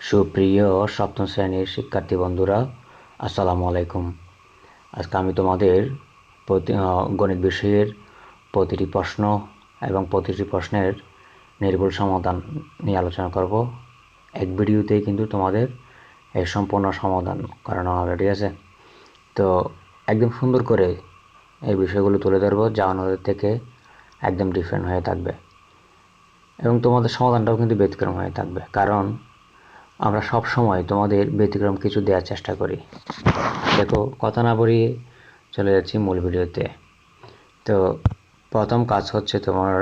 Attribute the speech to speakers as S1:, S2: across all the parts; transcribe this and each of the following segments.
S1: সুপ্রিয় সপ্তম শ্রেণির শিক্ষার্থী বন্ধুরা, আসসালামু আলাইকুম। আজকে আমি তোমাদের গণিত বিষয়ের প্রতিটি প্রশ্ন এবং প্রতিটি প্রশ্নের নির্ভুল সমাধান নিয়ে আলোচনা করব। এক ভিডিওতেই কিন্তু তোমাদের এই সম্পূর্ণ সমাধান করানো হবে, ঠিক আছে? তো একদম সুন্দর করে এই বিষয়গুলো তুলে ধরবো, যা অন্যদের থেকে একদম ডিফারেন্ট হয়ে থাকবে। এবং তোমাদের সমাধানটাও কিন্তু ব্যতিক্রম হয়ে থাকবে, কারণ আমরা সব সময় তোমাদের ব্যতিক্রম কিছু দেওয়ার চেষ্টা করি। দেখো, কথা না বলিয়ে চলে যাচ্ছি মূল ভিডিওতে। তো, প্রথম কাজ হচ্ছে তোমার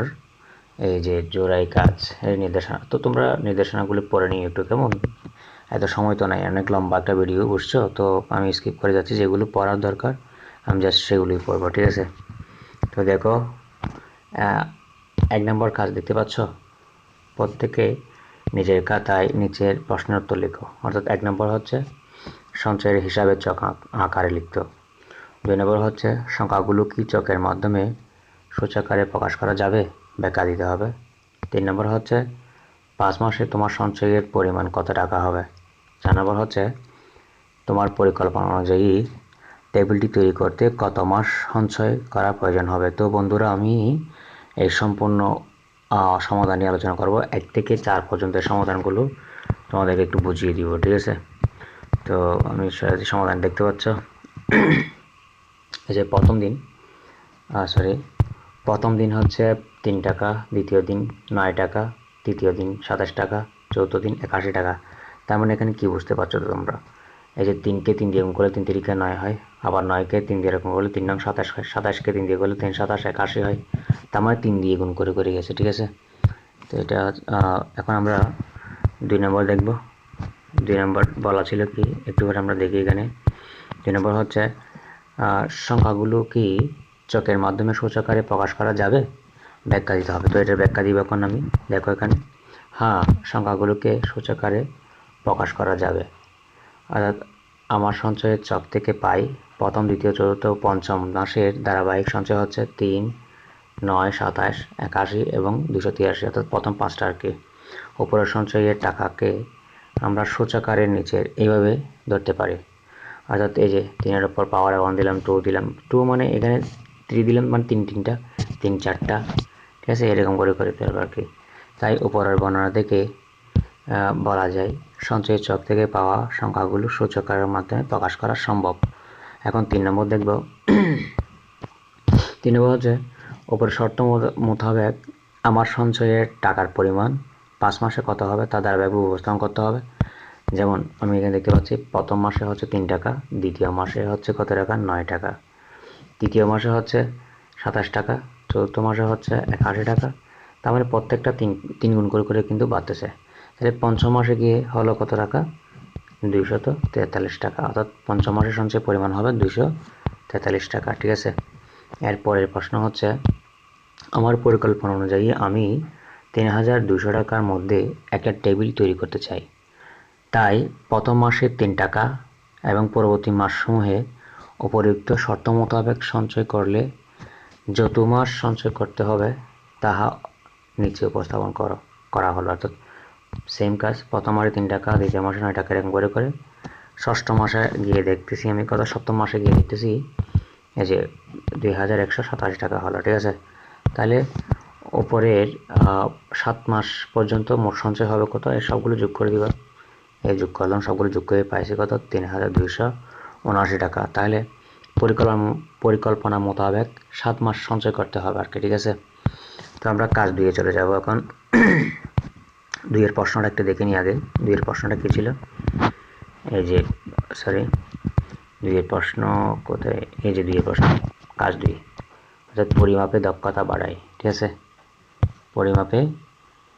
S1: এই যে জোড়াই কাজ এই নির্দেশনা। তো তোমরা নির্দেশনাগুলি পড়ে নিয়ে একটু, কেমন? এত সময় তো নাই, অনেক লম্বা একটা ভিডিও, বুঝছ? তো আমি স্কিপ করে যাচ্ছি, যেগুলো পড়ার দরকার, আমি জাস্ট সেগুলোই পড়ব, ঠিক আছে? তো দেখো এক নম্বর কাজ দেখতে পাচ্ছ? প্রত্যেকে নিজের খাতায় নিচের প্রশ্নের উত্তর লিখো। অর্থাৎ এক নম্বর হচ্ছে, সঞ্চয়ের হিসাবে চক আকারে লিখত। দুই নম্বর হচ্ছে, সংখ্যাগুলো কি চকের মাধ্যমে সূচাকারে প্রকাশ করা যাবে? ব্যাখ্যা দিতে হবে। তিন নম্বর হচ্ছে, পাঁচ মাসে তোমার সঞ্চয়ের পরিমাণ কত টাকা হবে? চার নম্বর হচ্ছে, তোমার পরিকল্পনা অনুযায়ী টেবিলটি তৈরি করতে কত মাস সঞ্চয় করা প্রয়োজন হবে? তো বন্ধুরা, আমি এই সম্পূর্ণ সমাধান নিয়ে আলোচনা করব। এক থেকে চার পর্যন্ত সমাধানগুলো তোমাদেরকে একটু বুঝিয়ে দিব, ঠিক আছে? তো আমি সমাধান দেখতে পাচ্ছ। এই যে প্রথম দিন সরি প্রথম দিন হচ্ছে তিন টাকা, দ্বিতীয় দিন নয় টাকা, তৃতীয় দিন সাতাশ টাকা চৌথ দিন একাশি টাকা। তার মানে এখানে কী বুঝতে পারছ তো তোমরা? এই যে তিনকে তিন দিয়ে গুণ করলে তিন তিরিকে নয় হয়, আবার নয়কে তিন দিয়ে এরকম করলে তিন নং সাতাশ হয়, সাতাশকে তিন দিয়ে করলে তিন সাতাশ একাশি হয়। তার মানে তিন দিয়ে গুণ করে করে গেছে, ঠিক আছে? তো এটা এখন আমরা দুই নম্বর দেখব। দুই নম্বর বলা ছিল কি, একটু করে আমরা দেখি এখানে। দুই নম্বর হচ্ছে সংখ্যাগুলো কি চকের মাধ্যমে সূচকারে প্রকাশ করা যাবে? ব্যাখ্যা দিতে হবে। তো এটার ব্যাখ্যা দিব এখন আমি। দেখো এখানে। হ্যাঁ সংখ্যাগুলোকে সূচকারে প্রকাশ করা যাবে। অর্থাৎ আমার সঞ্চয়ের চক থেকে পাই। প্রথম, দ্বিতীয়, চতুর্থ পঞ্চম মাসের ধারাবাহিক সঞ্চয় হচ্ছে তিন, নয়, সাতাশ, একাশি এবং দুশো তিরাশি। অর্থাৎ প্রথম পাঁচটা আর কি। উপরের সঞ্চয়ের টাকাকে আমরা সূচকারের নিচের এইভাবে ধরতে পারি। অর্থাৎ এই যে তিনের ওপর পাওয়ার ওয়ান দিলাম টু দিলাম টু মানে এখানে থ্রি দিলাম মানে তিন তিনটা, তিন চারটা। ঠিক আছে? এরকম করে করে ফেলব আর কি। তাই উপরের বর্ণনা থেকে বলা যায়, সঞ্চয়ের চক থেকে পাওয়া সংখ্যাগুলো সূচকারের মাধ্যমে প্রকাশ করা সম্ভব। এখন তিন নম্বর দেখব। তিন নম্বর হচ্ছে ওপর শর্ত মোতাবেক আমার সঞ্চয়ের টাকার পরিমাণ পাঁচ মাসে কত হবে তা ধারাবাহিক উপস্থাপন করতে হবে। যেমন, আমি এখানে দেখতে পাচ্ছি, প্রথম মাসে হচ্ছে তিন টাকা, দ্বিতীয় মাসে হচ্ছে কত টাকা, নয় টাকা। তৃতীয় মাসে হচ্ছে সাতাশ টাকা, চতুর্থ মাসে হচ্ছে একাশি টাকা। তার মানে প্রত্যেকটা তিন তিন গুণ করে করে কিন্তু বাড়তেছে। তাহলে পঞ্চম মাসে গিয়ে হলো কত টাকা? দুইশত তেতাল্লিশ টাকা। অর্থাৎ পঞ্চম মাসের সঞ্চয় পরিমাণ হবে দুইশো তেতাল্লিশ টাকা, ঠিক আছে? এরপরের প্রশ্ন হচ্ছে, আমার পরিকল্পনা অনুযায়ী আমি তিন হাজার দুশো টাকার মধ্যে একটা টেবিল তৈরি করতে চাই। তাই প্রথম মাসে তিন টাকা এবং পরবর্তী মাসসমূহে উপযুক্ত শর্ত মোতাবেক সঞ্চয় করলে যত মাস সঞ্চয় করতে হবে, তাহা নিচে উপস্থাপন করো, করা হলো। অর্থাৎ সেম কাজ প্রথম মাসে তিন টাকা দ্বিতীয় মাসে নয় টাকা এরকম করে করে। ষষ্ঠ মাসে গিয়ে দেখতেছি আমি কত সপ্তম মাসে গিয়ে দেখতেছি, এই যে দুই হাজার একশো সাতাশি টাকা হলো, ঠিক আছে? তাহলে ওপরের সাত মাস পর্যন্ত মোট সঞ্চয় হবে কত? এই সবগুলো যোগ করে দিবা। এই যোগ করলাম, সবগুলো যোগ করে পাইছি কত? তিন হাজার দুইশো উনআশি টাকা। তাহলে পরিকল্পনা পরিকল্পনা মোতাবেক সাত মাস সঞ্চয় করতে হবে আর কি, ঠিক আছে? তো আমরা কাজ দিয়ে চলে যাব এখন। দুইয়ের প্রশ্নটা একটু দেখে নিই আগে। দুইয়ের প্রশ্নটা কী ছিল? এই যে সরি দুইয়ের প্রশ্ন কোথায়? এই যে দুইয়ের প্রশ্ন, কাজ দুই। অর্থাৎ পরিমাপে দক্ষতা বাড়ায় ঠিক আছে? পরিমাপে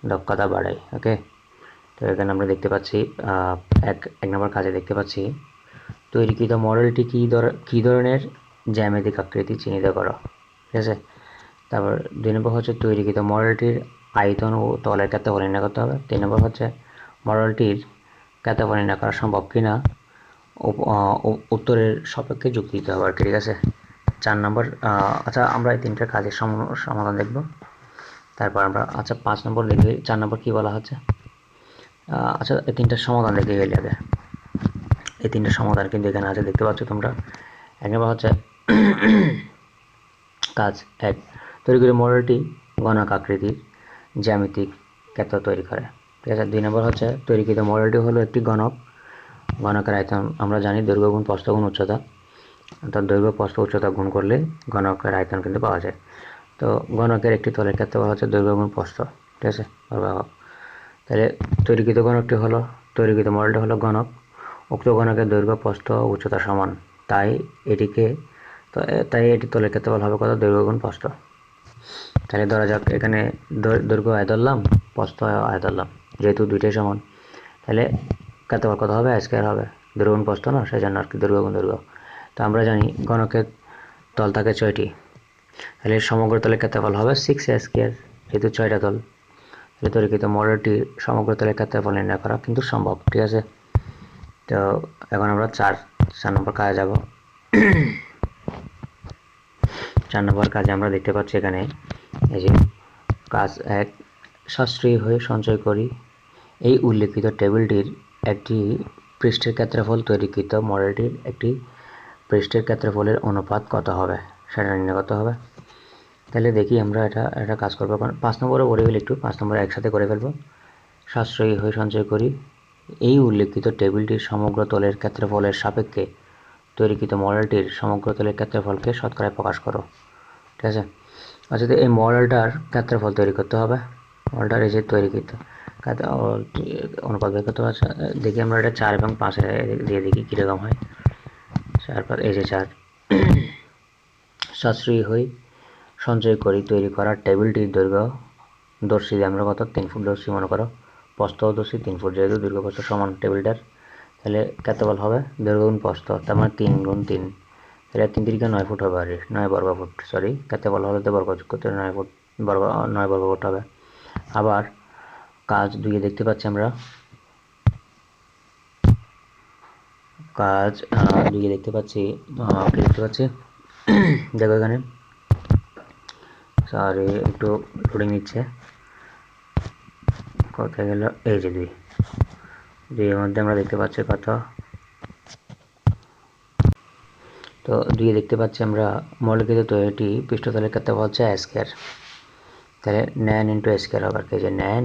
S1: দক্ষতা বাড়ায় ওকে তো এখানে আমরা দেখতে পাচ্ছি এক এক নম্বর কাজে দেখতে পাচ্ছি, তৈরিকৃত মডেলটি কী ধর, কী ধরনের? জ্যামিতিক আকৃতি চিহ্নিত করো, ঠিক আছে? তারপর দুই নম্বর হচ্ছে তৈরিকৃত মডেলটির আয়তন ও তলের ক্ষেত্রে নির্ণয় করতে হবে। তিন নম্বর হচ্ছে মডেলটির ক্ষেত্রে নির্ণয় করা সম্ভব কি না উত্তরের সপক্ষে যুক্তি দিতে হবে আর কি, ঠিক আছে? চার নম্বর আচ্ছা আমরা এই তিনটার কাজের সমাধান দেখব। তারপর আমরা আচ্ছা পাঁচ নম্বর দেখি চার নম্বর কী বলা হচ্ছে? আচ্ছা এই তিনটার সমাধান দেখে গেলে আগে। এই তিনটা সমাধান কিন্তু এখানে আছে, দেখতে পাচ্ছ তোমরা। এক নম্বর হচ্ছে কাজ এক। তৈরি করে মডেলটি গণক আকৃতির। জ্যামিতিক ক্ষেত্র তৈরি করে। ঠিক আছে, দুই নম্বর হচ্ছে তৈরিকৃত মডেলটি হলো একটি গণক গণকের আয়তন আমরা জানি দৈর্ঘ্য গুণ প্রস্থ গুণ উচ্চতা। অর্থাৎ দৈর্ঘ্য, প্রস্থ, উচ্চতা গুণ করলে গণকের আয়তন কিন্তু পাওয়া যায়। তো গণকের একটি তলের ক্ষেত্রে হচ্ছে দৈর্ঘ্য গুণ প্রস্থ। ঠিক আছে তাহলে তৈরিকৃত গণকটি হলো, তৈরিকৃত মডেলটি হলো গণক উক্ত গণকের দৈর্ঘ্য, প্রস্থ, উচ্চতা সমান। তাই এটিকে তাই এটি তলের ক্ষেত্রফল হবে কত? দৈর্ঘ্য গুণ প্রস্থ। তাহলে ধরা যাক, এখানে দৈর্ঘ্য আয় ধরলাম, প্রস্থ আয় ধরলাম, যেহেতু দুইটাই সমান। তাহলে ক্ষেত্রফল কত হবে? স্কোয়ার হবে। দৈর্ঘ্য গুণ প্রস্থ না সেই জন্য আর কি, দৈর্ঘ্য গুণ দৈর্ঘ্য। তো আমরা জানি গণকের তল থাকে ছয়টি। তাহলে সমগ্র তলের ক্ষেত্রফল হবে সিক্স স্কোয়ার যেহেতু ছয়টা তল। তাহলে তৈরিকৃত মডেলটি সমগ্র তলের ক্ষেত্রফল নির্ণয় করা কিন্তু সম্ভব, ঠিক আছে? তো এখন আমরা চার চার নম্বর কাজে যাব। চার নম্বর কাজে আমরা দেখতে পাচ্ছি এখানে এই যে, কাজ এক, সাশ্রয়ী হয়ে সঞ্চয় করি। এই উল্লেখিত টেবিলটির একটি পৃষ্ঠের ক্ষেত্রফল তৈরিকৃত মডেলটির একটি পৃষ্ঠের ক্ষেত্রফলের অনুপাত কত হবে? সেটা নির্ণয় করতে হবে। তাহলে দেখি আমরা এটা এটা কাজ করব পাঁচ নম্বরও করে ফেলি একটু পাঁচ নম্বরে একসাথে করে ফেলব। সাশ্রয়ী হয়ে সঞ্চয় করি। এই উল্লেখিত টেবিলটির সমগ্র তলের ক্ষেত্রফলের সাপেক্ষে তৈরিকৃত মডেলটির সমগ্র তলের ক্ষেত্রফলকে শতকরায় প্রকাশ করো। ঠিক আছে? আচ্ছা এই মডেলটার ক্ষেত্রফল তৈরি করতে হবে। মডেলটার এই যে ক্ষেত্র- ও, অনুপাত বের করতে আচ্ছা, দেখি আমরা এটা চার এবং পাঁচে দিয়ে দেখি কীরকম হয়। চার পাঁচ এই যে চার। সাশ্রয়ী হই সঞ্চয় করি তৈরি করা টেবিলটির দৈর্ঘ্য দর্শি আমরা কত? তিন ফুট দর্শি মনে করো। প্রস্থ দর্শি তিন ফুট যেহেতু দৈর্ঘ্য প্রস্থ সমান টেবিলটার তাহলে ক্ষেত্রফল হবে দৈর্ঘ্য গুণ প্রস্থ তার মানে তিন গুণ তিন। তাহলে তিন তিরিকে নয় ফুট হবে আর নয় বর্গ ফুট সরি ক্ষেত্রফল হলে তো বর্গ করতে নয় ফুট, বর্গ, নয় বর্গ ফুট হবে। আবার কাজ দুইয়ে দেখতে পাচ্ছি আমরা। কাজ দুইয়ে দেখতে পাচ্ছি কি দেখতে পাচ্ছি? দেখো এখানে। সরি একটু লোডিং নিচ্ছে। কোথায় গেল, এই যে দুই। দুইয়ের মধ্যে আমরা দেখতে পাচ্ছি কত তো দুই দেখতে পাচ্ছি আমরা মৌলিকিত তৈরিটি পৃষ্ঠতলের ক্ষেত্রে হচ্ছে স্কোয়ার তাহলে ন্যান ইন্টু স্কোয়ার হবে আর কি যে ন্যান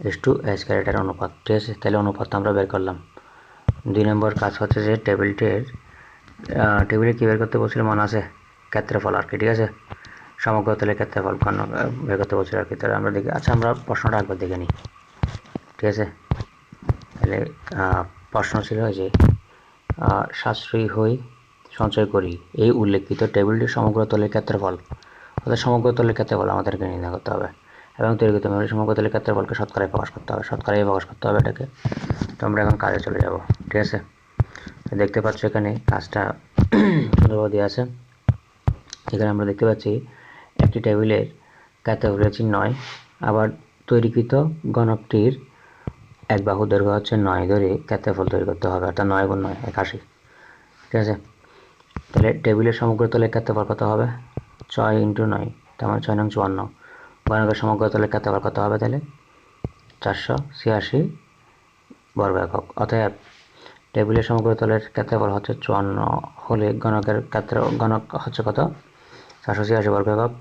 S1: এস টু স্কোয়ার এটার অনুপাত। ঠিক আছে তাহলে অনুপাত আমরা বের করলাম। দুই নম্বর কাজ হচ্ছে যে টেবিলটির টেবিলে কী বের করতে বলছিল মনে আছে? ক্ষেত্রফল আর কি ঠিক আছে? সমগ্র তলের ক্ষেত্রফল আহ, বের করতে বলছিল আর কি। তাহলে আমরা দেখি আচ্ছা আমরা প্রশ্নটা একবার দেখে নিই। ঠিক আছে? তাহলে প্রশ্ন ছিল যে সাশ্রয়ী হই সঞ্চয় করি। এই উল্লেখিত টেবিলটির সমগ্র তলের ক্ষেত্রফল। অর্থাৎ সমগ্র তলের ক্ষেত্রফল আমাদেরকে নির্ণয় করতে হবে। এবং তৈরিকৃত মেমরি সমগ্র তলের ক্ষেত্রফলকে শতকরায় প্রকাশ করতে হবে। শতকরায় প্রকাশ করতে হবে এটাকে। তো আমরা এখন কাজে চলে যাব। ঠিক আছে? দেখতে পাচ্ছ এখানে কাজটা সুন্দরভাবে দেওয়া আছে। এখানে আমরা দেখতে পাচ্ছি একটি টেবিলের ক্ষেত্রফল হচ্ছে নয়। আবার তৈরিকৃত গণকটির এক বাহু দৈর্ঘ্য হচ্ছে নয় ধরে ক্ষেত্রফল তৈরি করতে হবে। অর্থাৎ নয় গুণ নয়, একাশি। ঠিক আছে? তাহলে টেবিলের সমগ্র তলের ক্ষেত্রফল কত হবে? ছয় ইন্টু নয়, তার মানে ছয় নং চুয়ান্ন। গণকের সমগ্র তলের ক্ষেত্রফল কত হবে তাহলে? চারশো ছিয়াশি বর্গ একক। অতএব টেবিলের সমগ্র তলের ক্ষেত্রফল হচ্ছে চুয়ান্ন। হলে গণকের ক্ষেত্র, গণক হচ্ছে কত? চারশো ছিয়াশি বর্গ একক।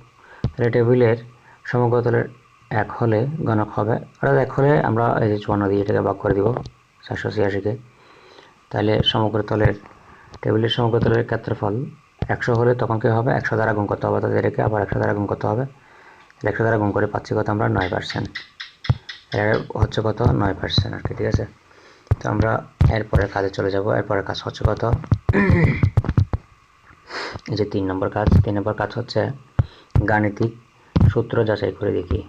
S1: তাহলে টেবিলের সমগ্র তলের এক হলে গণক হবে। অর্থাৎ এক হলে আমরা এই যে চুয়ান্ন দিয়ে এটাকে ভাগ করে দিব, চারশো ছিয়াশিকে। তাহলে সমগ্র তলের টেবিলের সমগ্র তলের ক্ষেত্রফল। একশো হলে তখন কী হবে? একশো দ্বারা গুণ করতে হবে, তাদের এটাকে আবার একশো দ্বারা গুণ করতে হবে। একশো দ্বারা গুণ করে পাচ্ছি কত আমরা? নয় পার্সেন্ট এর হচ্ছে কত? নয় পার্সেন্ট আর কি, ঠিক আছে? তো আমরা এরপরে কাজে চলে যাব। এরপরে কাজ হচ্ছে কত? এই যে তিন নম্বর কাজ। তিন নম্বর কাজ হচ্ছে গাণিতিক সূত্র যাচাই করে দেখি।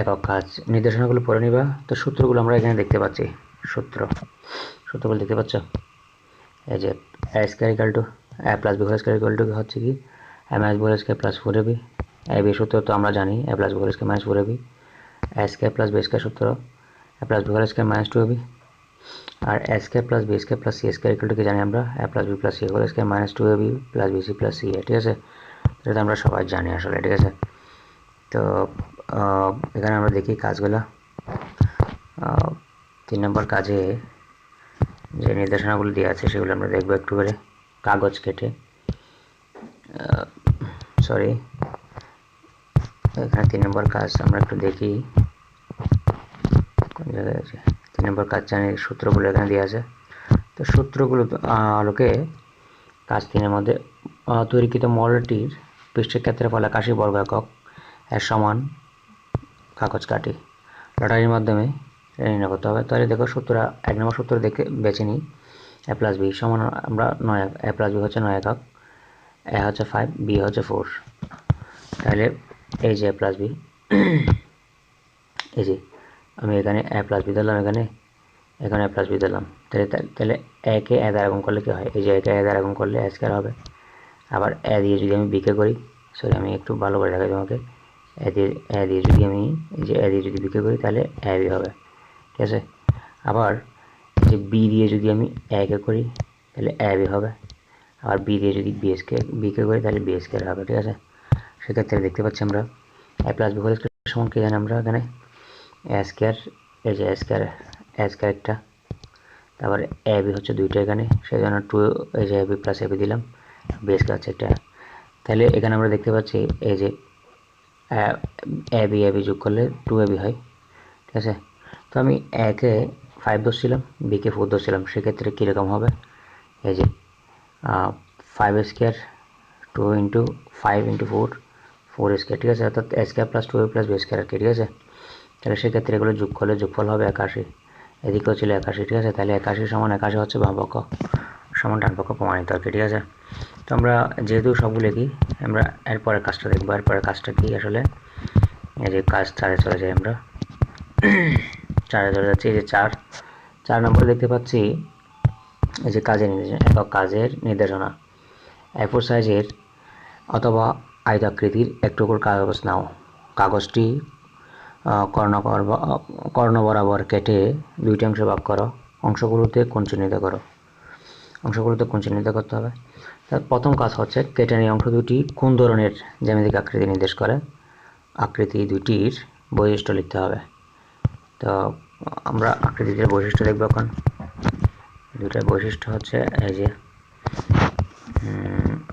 S1: একক কাজ। নির্দেশনাগুলো পড়ে নিবা। তো সূত্রগুলো আমরা এখানে দেখতে পাচ্ছি। সূত্র। সূত্রগুলো দেখতে পাচ্ছ? এই যে A square equal to A plus B whole square equal to হচ্ছে কি? A minus B whole square plus four AB A B সূত্র তো আমরা জানি A plus B whole square minus four AB A square plus B square সূত্র A plus B whole square minus two AB R A square plus B square plus C square equal to কি জানি আমরা? A plus B plus C whole square minus two AB plus B C plus C A ঠিক আছে? তো আমরা সবাই জানি আসলে, ঠিক আছে? তো এখানে আমরা দেখি কাজগুলো। তিন নম্বর কাজে যে নির্দেশনাগুলো দেওয়া আছে সেগুলো আমরা দেখব একটু করে। কাগজ কেটে। সরি এখানে তিন নম্বর কাজ আমরা একটু দেখি। কোন জায়গায় আছে? তিন নম্বর কাজ জানি, সূত্রগুলো এখানে দেওয়া আছে। তো সূত্রগুলো আলোকে কাজ তিনের মধ্যে তৈরিকৃত মডেলটির পৃষ্ঠের ক্ষেত্রফল একাশি বর্গ একক এর সমান কাগজ কাটি লটারির মাধ্যমে নির্ণয় করতে হবে। তাহলে দেখো সূত্র এক নম্বর সূত্র দেখে বেছে নিই। এ প্লাস বি সমান আমরা নয় এ প্লাস বি হচ্ছে নয় একক। এ হচ্ছে ফাইভ বি হচ্ছে ফোর তাহলে এই যে এ প্লাস বি এই যে আমি এখানে এ প্লাস বি দিলাম এখানে এখানে এ প্লাস বি দিলাম তাহলে তাহলে একে এ দ্বারা গুণ করলে কী হয়? এই যে একে এ দ্বারা গুণ করলে এ স্কোয়ার হবে। আবার এ দিয়ে যদি আমি বিকে করি সরি আমি একটু ভালো করে দেখাই তোমাকে। এ দিয়ে এ দিয়ে যদি আমি, এই যে এ দিয়ে যদি বিকে করি, তাহলে এ বি হবে। ঠিক আছে? আবার যে বি দিয়ে যদি আমি একে করি, তাহলে এ বি হবে। আবার বি দিয়ে যদি বি এসকে বিকে করি, তাহলে বি স্কোয়ার হবে, ঠিক আছে? সেক্ষেত্রে দেখতে পাচ্ছি আমরা এ প্লাস বি হোল সমান কি জানি আমরা এখানে? স্কোয়ার এই যে স্কোয়ার স্কোয়ার একটা। তারপরে এ বি হচ্ছে দুইটা এখানে, সেই জন্য টু এই যে A B plus A B দিলাম বি স্কোয়ার হচ্ছে একটা। তাহলে এখানে আমরা দেখতে পাচ্ছি এই যে এ বি এ বি যোগ করলে টু এ বি হয়, ঠিক আছে? তো আমি একে ফাইভ ধরছিলাম বিকে ফোর ধরছিলাম। সেক্ষেত্রে কীরকম হবে? এই যে five square two into five into four four square ঠিক আছে? অর্থাৎ square plus two plus B square ঠিক আছে? তাহলে সেক্ষেত্রে এগুলো যোগ করলে যোগফল হবে একাশি। এদিকেও ছিল একাশি, ঠিক আছে? তাহলে একাশি সমান একাশি হচ্ছে বাম পক্ষ সমান ডান পক্ষ প্রমাণিত আর কি, ঠিক আছে? তো আমরা যেহেতু সবগুলো কি আমরা এরপরের কাজটা দেখব। এরপরের কাজটা কি আসলে? এই যে কাজ চারে চলে যাই আমরা। চারে চলে যাচ্ছে, এই যে চার। চার নম্বরে দেখতে পাচ্ছি, এই যে কাজের নির্দেশনা, একক কাজের নির্দেশনা। এফোর সাইজের অথবা আয়তাকৃতির এক টুকরো কাগজ নাও। কাগজটি কর্ণ কর্ণ বরাবর কেটে দুইটি অংশে ভাগ করো। অংশগুলোতে কোন চিহ্নিত করো। অংশগুলোতে কোন চিহ্নিত করতে হবে। তার প্রথম কাজ হচ্ছে কেটে নিয়ে অংশ দুটি কোন ধরনের জ্যামিতিক আকৃতি নির্দেশ করে? আকৃতি দুটির বৈশিষ্ট্য লিখতে হবে। তো আমরা আকৃতির বৈশিষ্ট্য দেখব এখন। দুইটার বৈশিষ্ট্য হচ্ছে, এই যে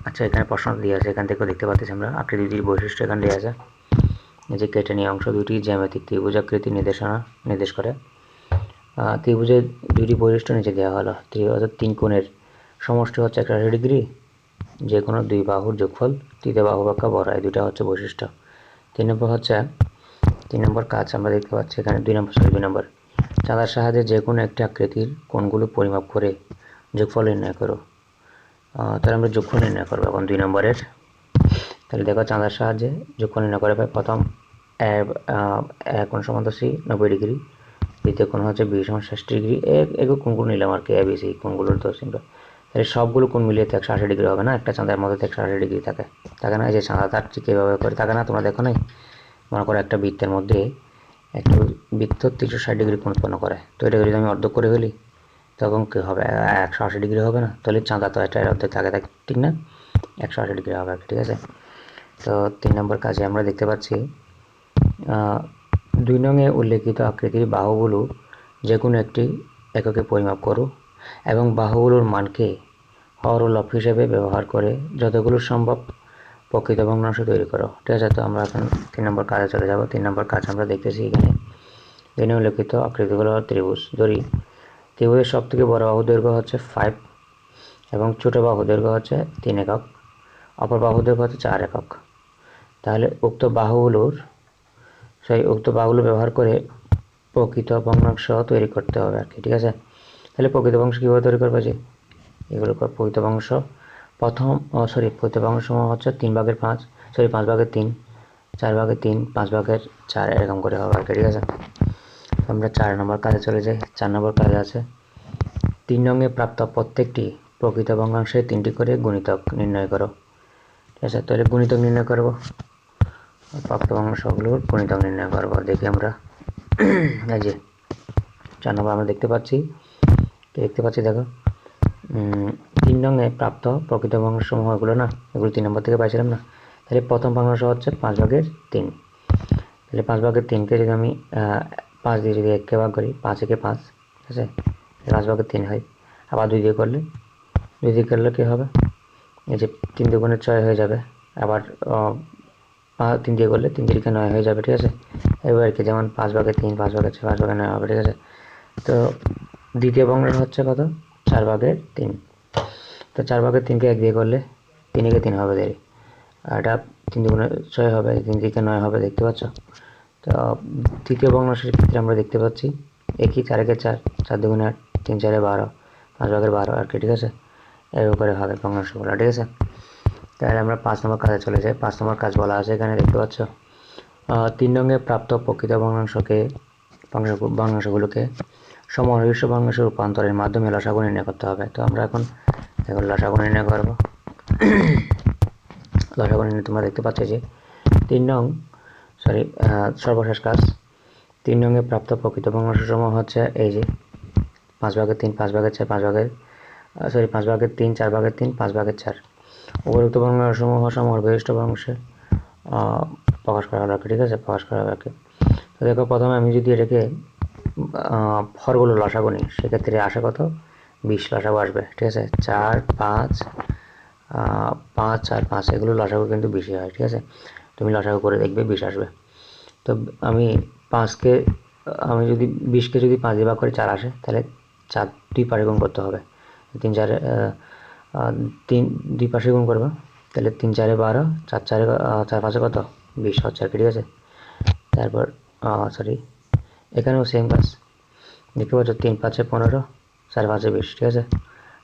S1: আচ্ছা এখানে প্রশ্ন দিয়ে আছে, এখান থেকেও দেখতে পাচ্ছি আমরা। আকৃতি দুটির বৈশিষ্ট্য এখানে দেওয়া আছে। এই যে কেটে নিয়ে অংশ দুটি জ্যামিতিক ত্রিভুজাকৃতি নির্দেশনা, নির্দেশ করে। ত্রিভুজের দুটি বৈশিষ্ট্য নিচে দেওয়া হলো। ত্রিভুজ অর্থাৎ তিন কোণের সমষ্টি হচ্ছে আশি ডিগ্রি যে কোনো দুই বাহুর যোগফল, তৃতীয় বাহু বাক্কা বড়। এই দুইটা হচ্ছে বৈশিষ্ট্য। তিন নম্বর হচ্ছে তিন নম্বর কাজ আমরা দেখতে পাচ্ছি এখানে দুই নম্বর সরি দুই নম্বর। চাঁদার সাহায্যে যে কোনো একটি আকৃতির কোণগুলো পরিমাপ করে যোগফল নির্ণয় করো। তাহলে আমরা যোগফল নির্ণয় করব এখন দুই নম্বরের। তাহলে দেখো চাঁদার সাহায্যে যোগফল নির্ণয় করে প্রথম এক কোণ সমান সি, নব্বই ডিগ্রি। দ্বিতীয় কোণ হচ্ছে বি সমান ষাট ডিগ্রি। এগুলো কোনগুলো নিলাম আর কি, এ এবিসি কোনগুলোর তো চিন্তা তাহলে সবগুলো কোন মিলিয়ে তো একশো আশি ডিগ্রি হবে না? একটা চাঁদার মধ্যে তো একশো আশি ডিগ্রি থাকে। থাকে না? এই যে চাঁদা তার ঠিক এভাবে করে? থাকে না? তোমরা দেখো নাই? মনে করো একটা বৃত্তের মধ্যে একটু বৃত্ত তিনশো ষাট ডিগ্রি কোণ উৎপন্ন করে। তো এটা যদি আমি অর্ধেক করে ফেলি, তখন কী হবে? একশো আশি ডিগ্রি হবে না? তাহলে চাঁদা তো এটা অর্ধেক থাকে থাকে ঠিক না? একশো আশি ডিগ্রি হবে, ঠিক আছে? তো তিন নম্বর কাজে আমরা দেখতে পাচ্ছি দুই নংয়ে উল্লেখিত আকৃতির বাহুগুলো যে কোনো একটি এককে পরিমাপ করো এবং বাহুগুলোর মানকে হর লব হিসেবে ব্যবহার করে যতগুলো সম্ভব প্রকৃত ভগ্নাংশ তৈরি করো। ঠিক আছে, তো আমরা এখন তিন নম্বর কাজে চলে যাব। তিন নম্বর কাজ আমরা দেখতেছি এখানে। এখানে উল্লেখিত আকৃতিগুলো ত্রিভুজ। ধরি ত্রিভুজের সব থেকে বড় বাহু দৈর্ঘ্য হচ্ছে ফাইভ এবং ছোট বাহু দৈর্ঘ্য হচ্ছে তিন একক, অপর বাহু দৈর্ঘ্য হচ্ছে চার একক। তাহলে উক্ত বাহুগুলোর, সেই উক্ত বাহুগুলো ব্যবহার করে প্রকৃত ভগ্নাংশ তৈরি করতে হবে আর কি, ঠিক আছে? তাহলে প্রকৃত ভগ্নাংশ কীভাবে তৈরি করবে যে? এগুলো প্রকৃত ভগ্নাংশ প্রথম সরি প্রকৃত ভগ্নাংশ হচ্ছে তিন ভাগের পাঁচ, সরি, পাঁচ ভাগের তিন, চার ভাগের তিন, পাঁচ ভাগের চার, এরকম করে হবে আর কি, ঠিক আছে? আমরা চার নম্বর কাজে চলে যাই, চার নম্বর কাজে আছে, তিন রঙে প্রাপ্ত প্রত্যেকটি প্রকৃত ভগ্নাংশে তিনটি করে গুণিতক নির্ণয় করো, ঠিক আছে? তাহলে গুণিতক নির্ণয় করব, প্রাপ্ত ভগ্নাংশগুলোর গুণিতক নির্ণয় করব, দেখি আমরা, এই যে, চার নম্বর আমরা দেখতে পাচ্ছি দেখতে পাচ্ছি, দেখো তিন রঙে প্রাপ্ত প্রকৃত ভগ্নাংশসমূহ এগুলো না, এগুলো তিন নম্বর থেকে পাইছিলাম না। তাহলে প্রথম ভগ্নাংশ হচ্ছে পাঁচ ভাগের তিন। তাহলে পাঁচ ভাগের তিনকে যদি আমি পাঁচ দিয়ে যদি এককে ভাগ করি, পাঁচ একে পাঁচ, ঠিক আছে? পাঁচ ভাগের তিন হয়। আবার দুই দিয়ে করলে, দুই দিয়ে করলে কী হবে? এই যে তিন দুগুণে ছয় হয়ে যাবে, আবার তিন দিয়ে করলে তিন তিরিকে নয় হয়ে যাবে, ঠিক আছে? এবার কি যেমন পাঁচ ভাগে তিন, পাঁচ ভাগে ছয়, পাঁচ ভাগে নয় হবে, ঠিক আছে? তো দ্বিতীয় ভগ্নাংশ হচ্ছে কত? চার ভাগের তিন। তো চার ভাগের তিনকে এক দিয়ে করলে তিন একে তিন হবে দেরি। আর এটা তিন দুগুণে ছয় হবে, তিন দিকে নয় হবে, দেখতে পাচ্ছ? তো তৃতীয় ভগ্নাংশের ক্ষেত্রে আমরা দেখতে পাচ্ছি একই চার একে চার চার দুগুণে আট, তিন চারে বারো, পাঁচ ভাগের বারো আর কি ঠিক আছে? এর করে হবে ভগ্নাংশগুলো ঠিক আছে? তাহলে আমরা পাঁচ নম্বর কাজে চলে যাই। পাঁচ নম্বর কাজ বলা আছে এখানে, দেখতে পাচ্ছ? তিন রঙে প্রাপ্ত প্রকৃত ভগ্নাংশকে ভগ্নাংশ- ভগ্নাংশগুলোকে সমহরিষ্ঠ ভগ্নাংশে রূপান্তরের মাধ্যমে লসাগু নির্ণয় করতে হবে। তো আমরা এখন এখন লসাগু নির্ণয় করব লসাগু নির্ণয় তোমরা দেখতে পাচ্ছ যে তিন নং সরি সর্বশেষ কাজ। তিন রঙে প্রাপ্ত প্রকৃত ভগ্নাংশ সমূহ হচ্ছে এই যে পাঁচ ভাগের তিন, পাঁচ ভাগের চার, পাঁচ ভাগের সরি পাঁচ ভাগের তিন, চার ভাগের তিন, পাঁচ ভাগের চার। উপরোক্ত ভগ্নাংশ সমূহ বিশিষ্ট ভগ্নাংশে প্রকাশ করা হবে ঠিক আছে? প্রকাশ করা হবে তো দেখো, প্রথমে আমি যদি এটাকে ফরগুলো হরগুলো লসাগু নিই সেক্ষেত্রে আসে কত? বিশ লসাগু আসবে ঠিক আছে? চার, পাঁচ পাঁচ চার পাঁচ, এগুলো লসাগু কিন্তু বেশি হয়, ঠিক আছে? তুমি লসাগু করে দেখবে বিশ আসবে। তো আমি পাঁচকে, আমি যদি বিশকে যদি পাঁচ দিয়ে ভাগ করে, চার আসে, তাহলে চার দুই পাশে গুণ করতে হবে। তিন চারে তিন, দুই পাশে গুণ করব, তাহলে তিন চারে বারো, চার চারে চার পাঁচে কত? বিশ হচ্ছে আর ঠিক আছে? তারপর সরি এখানেও সেম কাজ দেখতে পাচ্ছ, তিন পাঁচে পনেরো চার পাঁচে বিশ, ঠিক আছে?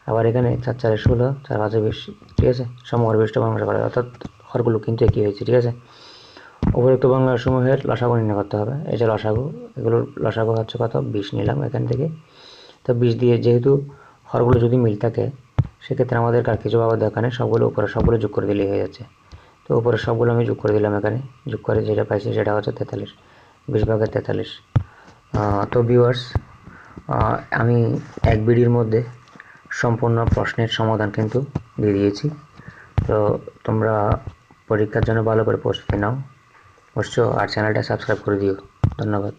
S1: আবার এখানে চার চারে ষোলো, চার পাঁচে বিশ, ঠিক আছে? সমগরবিষ্ট বাংলা করা, অর্থাৎ হরগুলো কিন্তু একই হয়েছে, ঠিক আছে? উপরোক্ত বাংলা সমূহের লসাগু নির্ণয় করতে হবে। এই যে লসাগু, এগুলোর লসাগু হচ্ছে কত? বিশ নিলাম এখান থেকে। তো বিশ দিয়ে যেহেতু হরগুলো যদি মিল থাকে, সেক্ষেত্রে আমাদের আর কিছু পাওয়ার দরকার নেই, সবগুলো উপরে সবগুলো যোগ করে দিলেই হয়ে যাচ্ছে। তো উপরে সবগুলো আমি যোগ করে দিলাম এখানে। যোগ করে যেটা পাইছি সেটা হচ্ছে তেতাল্লিশ, বিশ ভাগের তেতাল্লিশ। তো ভিউয়ার্স আমি এক বিডির মধ্যে সম্পূর্ণ প্রশ্নের সমাধান কিন্তু দিয়ে দিয়েছি। তো তোমরা পরীক্ষার জন্য ভালো করে প্রস্তুতি নাও। অবশ্য আর চ্যানেলটা সাবস্ক্রাইব করে দিও। ধন্যবাদ।